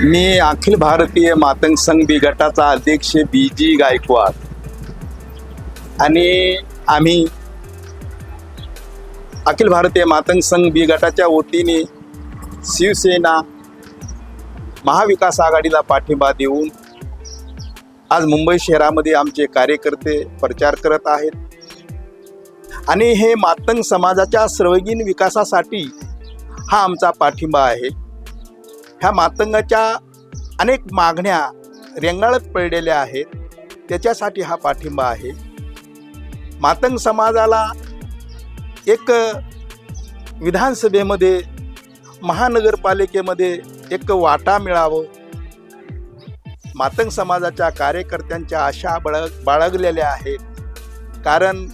मी अखिल भारतीय मातंग संघ बी गटाचा अध्यक्ष बी जी गायकवाड. आणि आम्ही अखिल भारतीय मातंग संघ बी गटाच्या वतीने शिवसेना महाविकास आघाडीला पाठिंबा देऊन आज मुंबई शहरामध्ये आमचे कार्यकर्ते प्रचार करत आहेत. आणि हे मातंग समाजाच्या सर्वगीण विकासासाठी हा आमचा पाठिंबा आहे. ह्या मातंगाच्या अनेक मागण्या रेंगाळत पडलेल्या आहेत. त्याच्यासाठी हा पाठिंबा आहे. मातंग समाजाला एक विधानसभेमध्ये महानगरपालिकेमध्ये एक वाटा मिळावं. मातंग समाजाच्या कार्यकर्त्यांच्या आशा बळग बाळगलेल्या आहेत. कारण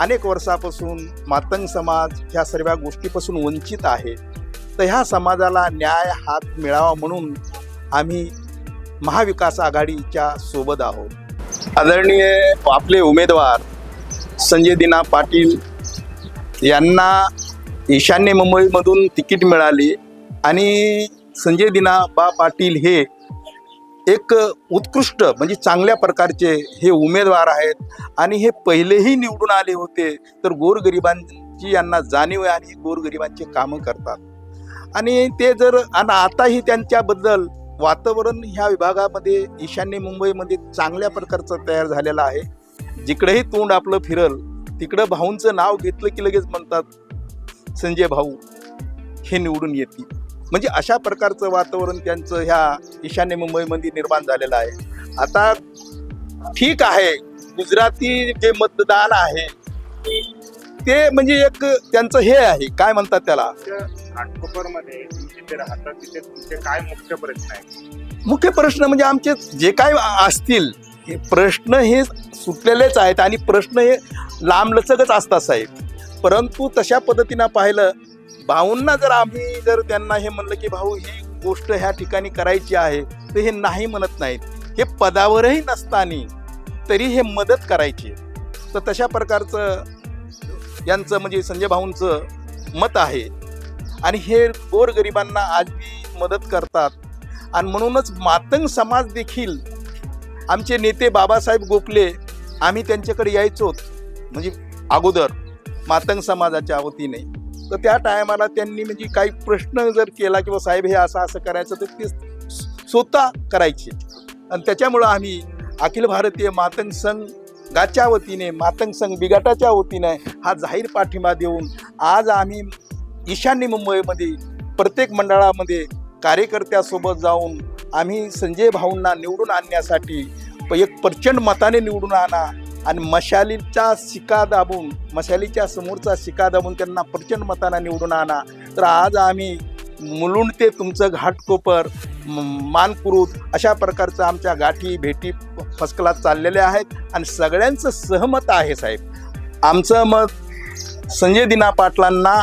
अनेक वर्षापासून मातंग समाज ह्या सर्व गोष्टीपासून वंचित आहे. तर ह्या समाजाला न्याय हात मिळावा म्हणून आम्ही महाविकास आघाडीच्या सोबत आहोत. आदरणीय आपले उमेदवार संजय दिना पाटील यांना ईशान्य मुंबईमधून तिकीट मिळाली आणि संजय दिना बा पाटील हे एक उत्कृष्ट म्हणजे चांगल्या प्रकारचे हे उमेदवार आहेत आणि हे पहिलेही निवडून आले होते. तर गोरगरिबांची यांना जाणीव आहे आणि गोरगरिबांचे कामं करतात. आणि ते जर आणि आताही त्यांच्याबद्दल वातावरण ह्या विभागामध्ये ईशान्य मुंबईमध्ये चांगल्या प्रकारचं तयार झालेलं आहे. जिकडेही तोंड आपलं फिरल तिकडं भाऊंचं नाव घेतलं की लगेच म्हणतात संजय भाऊ हे निवडून येतील. म्हणजे अशा प्रकारचं वातावरण त्यांचं ह्या ईशान्य मुंबईमध्ये निर्माण झालेलं आहे. आता ठीक आहे गुजराती जे मतदान आहे ते म्हणजे एक त्यांचं हे आहे. काय म्हणतात त्याला? घाटकोपरमध्ये तुम्ही जिथे राहता तिथे तुमचे काय मुख्य प्रश्न आहेत? मुख्य प्रश्न म्हणजे आमचे जे काय असतील हे प्रश्न हे सुटलेलेच आहेत आणि प्रश्न हे लांबलचकच असतात साहेब. परंतु तशा पद्धतीनं पाहिलं भाऊंना जर आम्ही जर त्यांना हे म्हणलं की भाऊ ही गोष्ट ह्या ठिकाणी करायची आहे तर हे नाही म्हणत नाहीत. हे पदावरही नसताना तरी हे मदत करायची. तर तशा प्रकारचं यांचं म्हणजे संजय भाऊंचं मत आहे. आणि हे गोरगरिबांना आजही मदत करतात. आणि म्हणूनच मातंग समाज देखील आमचे नेते बाबासाहेब गोखले आम्ही त्यांच्याकडे यायचो म्हणजे अगोदर मातंग समाजाच्या वतीने. तर त्या टायमाला त्यांनी म्हणजे काही प्रश्न जर केला किंवा साहेब हे असं असं करायचं तर ते स्वतः करायचे. आणि त्याच्यामुळं आम्ही अखिल भारतीय मातंग संघ गाच्या वतीने मातंग संघ बिघाटाच्या वतीने हा जाहीर पाठिंबा देऊन आज आम्ही ईशान्य मुंबईमध्ये प्रत्येक मंडळामध्ये कार्यकर्त्यासोबत जाऊन आम्ही संजय भाऊंना निवडून आणण्यासाठी एक प्रचंड मताने निवडून आणा आणि मशालीचा शिका दाबून मशालीच्या समोरचा शिका दाबून त्यांना प्रचंड मताने निवडून आणा. तर आज आम्ही मुलुंड ते तुमचं घाटकोपर मानकुरूत अशा प्रकारचं आमच्या गाठी भेटी फर्स्ट क्लास चाललेल्या आहेत आणि सगळ्यांचं सहमत आहे साहेब. आमचं मत संजय दिना पाटलांना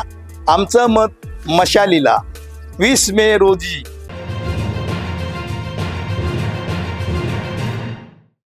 आमचं मत मशालीला. वीस मे रोजी